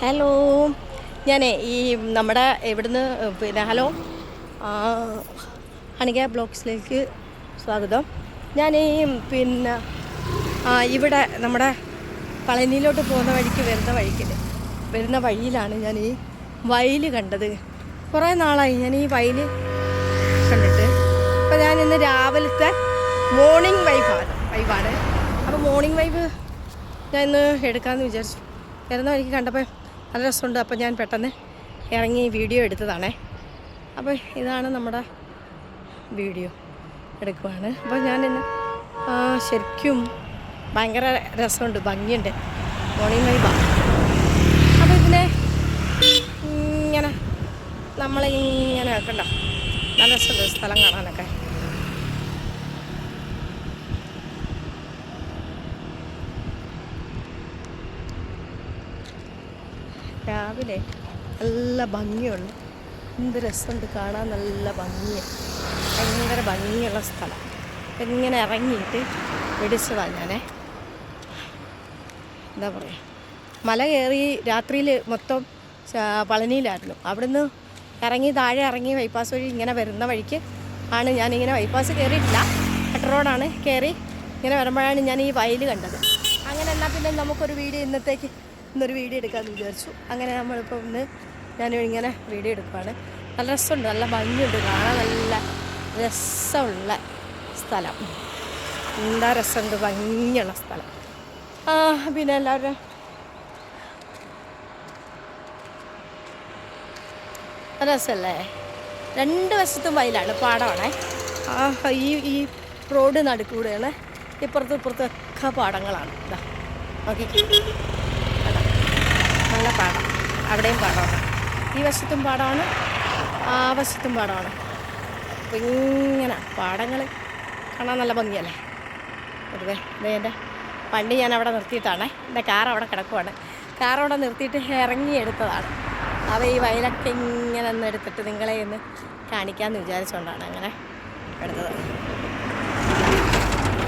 Hello ഞാനേ ഈ നമ്മുടെ ഇവിടുന്ന് പിന്നെ ഹലോ ഹണിക ബ്ലോഗ്സിലേക്ക് സ്വാഗതം. ഞാൻ ഈ പിന്നെ ഇവിടെ നമ്മുടെ പളനിയിലോട്ട് പോകുന്ന വഴിക്ക് വരുന്ന വഴിക്ക് വരുന്ന വഴിയിലാണ് ഞാൻ ഈ വയൽ കണ്ടത്. കുറേ നാളായി ഞാൻ ഈ വയൽ കണ്ടിട്ട്. അപ്പോൾ ഞാൻ ഇന്ന് രാവിലത്തെ മോർണിംഗ് വൈബാണ് വൈബാണ് അപ്പോൾ മോർണിംഗ് വൈബ് ഞാൻ ഇന്ന് എടുക്കാമെന്ന് വിചാരിച്ചു. വരുന്ന വഴിക്ക് കണ്ടപ്പോൾ നല്ല രസമുണ്ട്. അപ്പോൾ ഞാൻ പെട്ടെന്ന് ഇറങ്ങി വീഡിയോ എടുത്തതാണേ. അപ്പോൾ ഇതാണ് നമ്മുടെ വീഡിയോ എടുക്കുവാണ്. അപ്പോൾ ഞാൻ ഇന്ന് ശരിക്കും ഭയങ്കര രസമുണ്ട് ഭംഗിയുണ്ട്. മോർണിംഗ് വൈബ അപ്പോൾ ഇതിനെ ഇങ്ങനെ നമ്മളിങ്ങനെ കണ്ടോ നല്ല രസമുണ്ട് സ്ഥലം കാണാനൊക്കെ. രാവിലെ നല്ല ഭംഗിയുണ്ട്. എന്ത് രസമുണ്ട് കാണാൻ നല്ല ഭംഗി. ഭയങ്കര ഭംഗിയുള്ള സ്ഥലം. ഇങ്ങനെ ഇറങ്ങിയിട്ട് പിടിച്ചതാണ് ഞാനേ. എന്താ പറയുക മല കയറി രാത്രിയിൽ മൊത്തം പളനിയിലായിരുന്നു. അവിടുന്ന് ഇറങ്ങി താഴെ ഇറങ്ങി ബൈപ്പാസ് വഴി ഇങ്ങനെ വരുന്ന വഴിക്ക് ആണ് ഞാനിങ്ങനെ ബൈപ്പാസ് കയറിയിട്ടില്ല. കട്ട റോഡാണ് കയറി ഇങ്ങനെ വരുമ്പോഴാണ് ഞാൻ ഈ വയൽ കണ്ടത്. അങ്ങനെ എന്നാൽ പിന്നെ നമുക്കൊരു വീഡിയോ ഇന്നത്തേക്ക് ഇന്നൊരു വീഡിയോ എടുക്കാമെന്ന് വിചാരിച്ചു. അങ്ങനെ നമ്മളിപ്പോൾ ഇന്ന് ഞാൻ ഇങ്ങനെ വീഡിയോ എടുക്കുവാണ്. നല്ല രസമുണ്ട് നല്ല ഭംഗിയുണ്ട് കാണാൻ നല്ല രസമുള്ള സ്ഥലം. എന്താ രസമുണ്ട് ഭംഗിയുള്ള സ്ഥലം. പിന്നെ എല്ലാവരും രസമല്ലേ? രണ്ട് വശത്തും വയലാണ് പാടമാണേ. ഈ ഈ റോഡ് നടുക്കൂടെയാണ് ഇപ്പുറത്തും ഇപ്പുറത്തും ഒക്കെ പാടങ്ങളാണ്. ഇതാ നോക്കി നല്ല പാടം. അവിടെയും പാടമാണ് ഈ വശത്തും പാടാണ് ആ വശത്തും പാടാണ്. അപ്പം ഇങ്ങനെ പാടങ്ങൾ കാണാൻ നല്ല ഭംഗിയല്ലേ? പൊതുവേ ഇതേ എന്റെ വണ്ടി ഞാൻ അവിടെ നിർത്തിയിട്ടാണേ. എന്റെ കാർ അവിടെ കിടക്കുവാണ്. കാർ അവിടെ നിർത്തിയിട്ട് ഇറങ്ങി എടുത്തതാണ്. അവ ഈ വയലൊക്കെ ഇങ്ങനെ ഒന്ന് എടുത്തിട്ട് നിങ്ങളെ ഒന്ന് കാണിക്കാമെന്ന് വിചാരിച്ചുകൊണ്ടാണ് അങ്ങനെ എടുത്തത്.